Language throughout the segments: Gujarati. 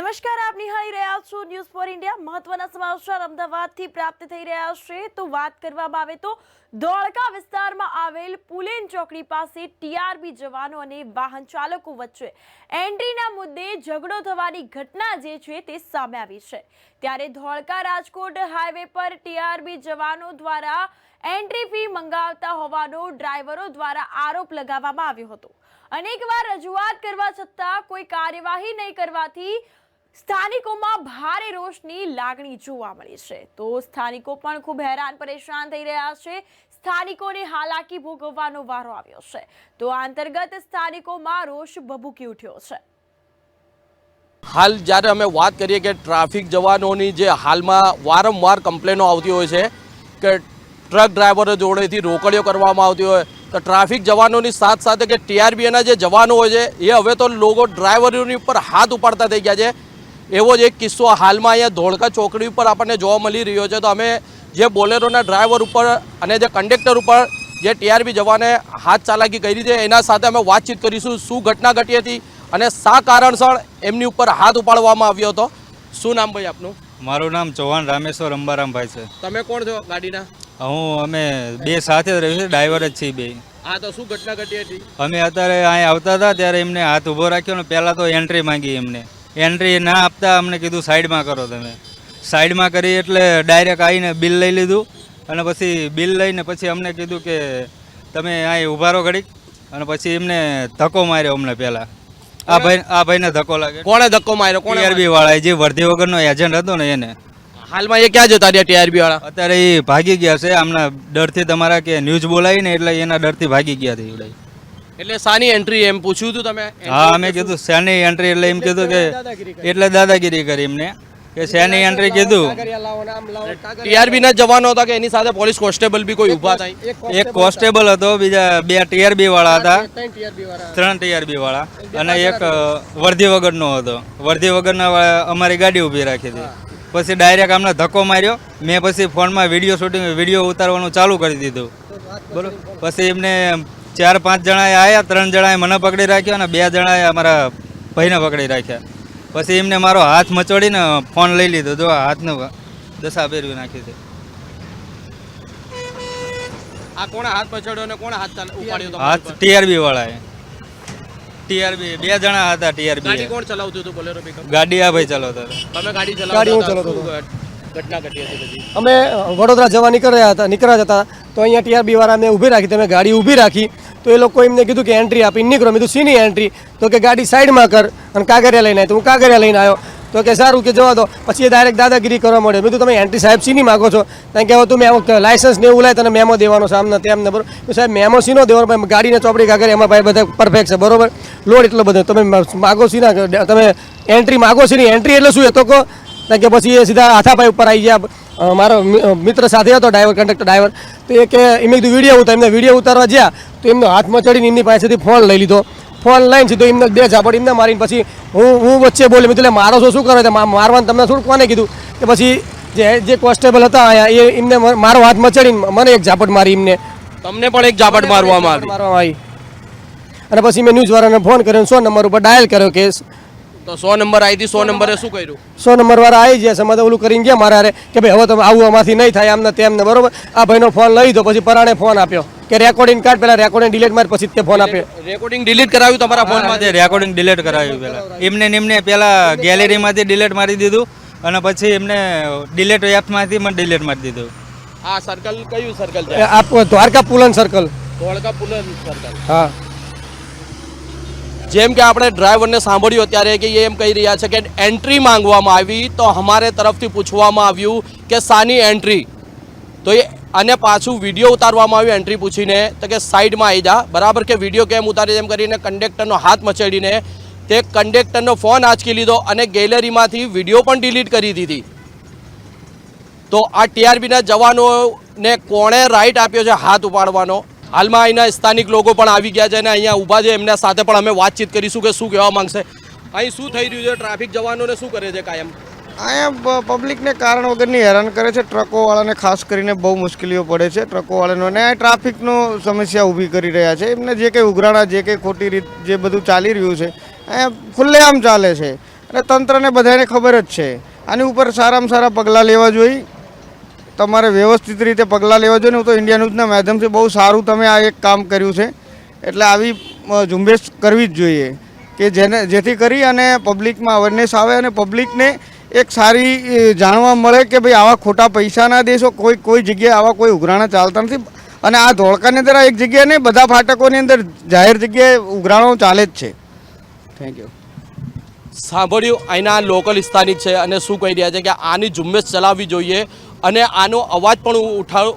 નમસ્કાર, આપ નિહાળી રહ્યા છો ન્યૂઝ ફોર ઇન્ડિયા મહત્વના સમાચાર અમદાવાદથી પ્રાપ્ત થઈ રહ્યા છે. તો વાત કરવામાં આવે તો ધોળકા વિસ્તારમાં આવેલ પુલેન ચોકડી પાસે ટીઆરબી જવાનો અને વાહન ચાલકો વચ્ચે એન્ટ્રીના મુદ્દે ઝઘડો થવાની ઘટના જે છે તે સામે આવી છે. ત્યારે ધોળકા રાજકોટ હાઈવે પર ટીઆરબી જવાનો દ્વારા એન્ટ્રી ફી મંગાવતા હોવાનો ડ્રાઈવરો દ્વારા આરોપ લગાવવામાં આવ્યો હતો. અનેકવાર રજૂઆત કરવા છતાં કોઈ કાર્યવાહી નહીં કરવાથી સ્થાનિકોમાં ભારે રોષની લાગણી જોવા મળી છે. તો સ્થાનિકો પણ ખૂબ હેરાન પરેશાન થઈ રહ્યા છે. સ્થાનિકોને હાલાકી ભોગવવાનો વારો આવ્યો છે. તો આ અંતર્ગત સ્થાનિકોમાં રોષ ભભૂકી ઉઠ્યો છે. હાલ જ્યારે અમે વાત કરીએ કે ટ્રાફિક જવાનોની જે હાલમાં વારંવાર કમ્પ્લેનો આવતી હોય છે, કે ટ્રક ડ્રાઈવરો જોડેથી રોકડીઓ કરવામાં આવતી હોય, તો ટ્રાફિક જવાનોની સાથ સાથે કે ટીઆરબીએના જે જવાનો હોય છે, એ હવે તો લોકો ડ્રાઈવરોની ઉપર હાથ ઉપાડતા થઈ ગયા છે. એવો જ એક કિસ્સો હાલમાં અહીંયા ધોળકા ચોકડી ઉપર આપણને જોવા મળી રહ્યો છે. તો અમે જે બોલેરોના ડ્રાઈવર ઉપર અને જે કંડક્ટર ઉપર જે ટીઆરબી જવાને હાથ ચાલાકી કરી છે એના સાથે અમે વાતચીત કરીશું શું ઘટના ઘટી હતી અને શા કારણસર એમની ઉપર હાથ ઉપાડવામાં આવ્યો હતો. શું નામ ભાઈ આપનું? મારું નામ ચૌહાણ રામેશ્વર અંબારામભાઈ છે. તમે કોણ છો ગાડીના? હું અમે બે સાથે જ રહીએ ડ્રાઈવર જ છીએ બે. હા તો શું ઘટના ઘટી હતી? અમે અત્યારે અહીં આવતા હતા ત્યારે એમને હાથ ઊભો રાખ્યો ને પહેલાં તો એન્ટ્રી માંગી એમને. એન્ટ્રી ના આપતા અમને કીધું સાઈડમાં કરો તમે. સાઈડમાં કરી એટલે ડાયરેક્ટ આવીને બિલ લઈ લીધું. અને પછી બિલ લઈને પછી અમને કીધું કે તમે અહીં ઊભા રહો ઘડીક. અને પછી એમને ધક્કો માર્યો અમને પહેલાં. આ ભાઈ આ ભાઈને ધક્કો લાગે. કોણે ધક્કો માર્યો? કોણે ટીઆરબી વાળા જે વર્ધી વગરનો એજન્ટ હતો ને એને. હાલમાં એ ક્યાં જતા રહ્યા ટીઆરબી વાળા? અત્યારે એ ભાગી ગયા છે. આમના ડરથી તમારા કે ન્યૂઝ બોલાવી ને એટલે એના ડરથી ભાગી ગયા છે. એટલે સાની એન્ટ્રી એમ પૂછ્યું હતું તમે? હા અમે કીધું સાની એન્ટ્રી એટલે એમ કીધું કે એટલે દાદાગીરી કરી. એમને. કે શેની એન્ટ્રી કીધું. ટીઆરબી ના જવાનો હતા કે એની સાથે પોલીસ કોન્સ્ટેબલ બી કોઈ ઊભા થાય? એક કોન્સ્ટેબલ હતો. બીજા બે ટીઆરબી વાળા હતા. ત્રણ ટીઆરબી વાળા અને એક વર્ધી વગરનો હતો. વર્ધી વગરના અમારી ગાડી ઊભી રાખી હતી. પછી ડાયરેક્ટ અમને ધક્કો માર્યો. મેં પછી ફોનમાં વીડિયો શૂટિંગ વીડિયો ઉતારવાનું ચાલુ કરી દીધું. બરોબર? પછી એમને ચાર પાંચ જણાએ આવ્યા ત્રણ જણાએ મને પકડી રાખ્યો અને બે જણાએ અમારા ભાઈને પકડી રાખ્યા. પછી એમને મારો હાથ મચોડીને ફોન લઈ લીધો. જો આ હાથનું દશા પહેરવી નાખ્યું છે. આ કોણે હાથ પછાડ્યો અને કોણે હાથ ઉપાડ્યો હાથ ટીઆરબી વાળાએ. ટીઆરબી બે જણા હતા ટીઆરબી ગાડી કોણ ચલાવતું હતું બોલેરો પિકઅપ ગાડી આ ભાઈ ચલાવતા હતો. તમે ગાડી ગાડી હું ચલાવતો હતા. ઘટના ઘટી હતી બધી. અમે વડોદરા જવા નીકળ્યા હતા નીકળ્યા હતા. તો અહીંયા ટીઆરબી વાળા અમે ઊભી રાખી, તમે ગાડી ઊભી રાખી. તો એ લોકો એમને કીધું કે એન્ટ્રી આપી. નીકળો. મેં કીધું સીની એન્ટ્રી તો કે, ગાડી સાઈડમાં કર અને કાગરિયા લઈને આવ્યો હું કાગરિયા લઈને આવ્યો. તો કે, સારું કે જવા દો. પછી એ ડાયરેક્ટ દાદાગીરી કરવા મળ્યો મેં તમે એન્ટ્રી સાહેબ સીની માગો છો? કારણ કે હવે તું મેમો લાયસન્સ ને એવું લાય તને મેમો દેવાનો છે, આમને તેમને, બરોબર? સાહેબ, મેમો સીનો દેવાનો ભાઈ ગાડીને ચોપડી કાગરિયા એમાં ભાઈ બધા પરફેક્ટ છે, બરોબર? લોડ એટલો બધો. તમે માગો સીના તમે એન્ટ્રી માગો સીની એન્ટ્રી એટલે શું એ તો કહો. કે પછી એ સીધા હાથાભાઈ ઉપર આવી ગયા. મારો મિત્ર સાથે હતો ડ્રાઈવર કંડક્ટર ડ્રાઈવર તો એ કે એમને કીધું વીડિયો ઉતાર. એમને વીડિયો ઉતારવા ગયા તો એમનો હાથમાં ચડીને એમની પાસેથી ફોન લઈ લીધો. ફોન લઈને સીધો એમને બે ઝાપડ એમને મારીને પછી હું હું વચ્ચે બોલી મેં કીધું મારો છો શું કરો મારવાનું તમને થોડું કોને કીધું? કે પછી જે જે કોન્સ્ટેબલ હતા અહીંયા એ એમને મારો હાથમાં ચડીને મને એક ઝાપટ મારી એમને. તમને પણ એક ઝાપટ મારવામાં આવી. મારવામાં આવી. અને પછી મેં ન્યૂઝવાળાને ફોન કર્યો સો નંબર ઉપર ડાયલ કર્યો કેસ તો સો નંબર આવી હતી સો નંબરે શું કર્યું? સો નંબર વાળા આવી ગયા છે અમે તો ઓલું કરીને ગયા મારા હારે કે ભાઈ હવે તમે આવું અમારથી નહીં થાય આમને તેમને બરોબર. આ ભાઈનો ફોન લઈ દો પછી પરાણે ફોન આપ્યો. કે રેકોર્ડિંગ કાઢ પેલા રેકોર્ડિંગ ડિલીટ માર પછી તે ફોન આપ્યો રેકોર્ડિંગ ડિલીટ કરાવ્યું તમારા ફોનમાં ફોનમાંથી રેકોર્ડિંગ ડિલીટ કરાવ્યું પેલા. એમને એમને પહેલાં ગેલેરીમાંથી ડિલીટ મારી દીધું અને પછી એમને ડિલીટ એપમાંથી મને ડિલીટ મારી દીધું. આ સર્કલ કયું સર્કલ છે? દ્વારકા પુલન સર્કલ દ્વારકા પુલન સર્કલ હા. જેમ કે આપણે ડ્રાઈવરને સાંભળ્યું અત્યારે કે એમ કહી રહ્યા છે કે એન્ટ્રી માંગવામાં આવી તો અમારે તરફથી પૂછવામાં આવ્યું કે સાની એન્ટ્રી? તો એ અને પાછું વીડિયો ઉતારવામાં આવ્યું એન્ટ્રી પૂછીને, તો કે સાઈડમાં આવી જા. બરાબર કે વીડિયો કેમ ઉતારી એમ કરીને કંડક્ટરનો હાથ મચેડીને તે કંડક્ટરનો ફોન આંચકી લીધો અને ગેલેરીમાંથી વીડિયો પણ ડિલીટ કરી દીધી. તો આ ટીઆરબીના જવાનોને કોણે રાઈટ આપ્યો છે હાથ ઉપાડવાનો? હાલમાં અહીંના સ્થાનિક લોકો પણ આવી ગયા છે અને અહીંયા ઊભા છે. એમના સાથે પણ અમે વાતચીત કરીશું કે શું કહેવા માંગશે. અહીં શું થઈ રહ્યું છે? ટ્રાફિક જવાનોને શું કરે છે કાયમ? અહીંયા પબ્લિકને કારણ વગરની હેરાન કરે છે. ટ્રકોવાળાને ખાસ કરીને બહુ મુશ્કેલીઓ પડે છે. ટ્રકોવાળાનો અને આ ટ્રાફિકનો સમસ્યા ઊભી કરી રહ્યા છે. એમને જે કંઈ ઉઘરાણા, જે કંઈ ખોટી રીત, જે બધું ચાલી રહ્યું છે અહીંયા ખુલ્લેઆમ ચાલે છે. અને તંત્રને બધાને ખબર જ છે. આની ઉપર સારામાં સારા પગલાં લેવા જોઈએ. તમારે વ્યવસ્થિત રીતે પગલાં લેવા જોઈએ ને તો ઇન્ડિયા ન્યૂઝના માધ્યમથી બહુ સારું તમે આ એક કામ કર્યું છે. એટલે આવી ઝુંબેશ કરવી જ જોઈએ કે જેને, જેથી કરી અને પબ્લિકમાં અવેરનેસ આવે અને પબ્લિકને એક સારી જાણવા મળે કે ભાઈ આવા ખોટા પૈસાના દેશો, કોઈ કોઈ જગ્યાએ આવા કોઈ ઉઘરાણા ચાલતા નથી. અને આ ધોળકાની અંદર એક જગ્યાએ નહીં, બધા ફાટકોની અંદર જાહેર જગ્યાએ ઉઘરાણો ચાલે જ છે. થેન્ક યુ સાંભળ્યું, અહીંના લોકલ સ્થાનિક છે અને શું કહી રહ્યા છે કે આની ઝુંબેશ ચલાવવી જોઈએ. અને આનો અવાજ પણ ઉઠાવ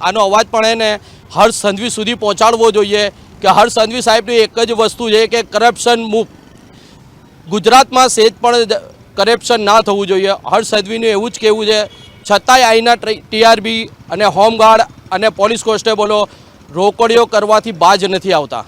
આનો અવાજ પણ એને હર્ષ સંઘવી સુધી પહોંચાડવો જોઈએ કે હર્ષ સંઘવી સાહેબની એક જ વસ્તુ છે કે કરપ્શન મુક્ત. ગુજરાતમાં સેજ પણ કરપ્શન ના થવું જોઈએ. હર્ષ સંઘવીનું એવું જ કહેવું છે, છતાંય અહીંના ટીઆરબી અને હોમગાર્ડ અને પોલીસ કોન્સ્ટેબલો રોકડીઓ કરવાથી બાજ નથી આવતા.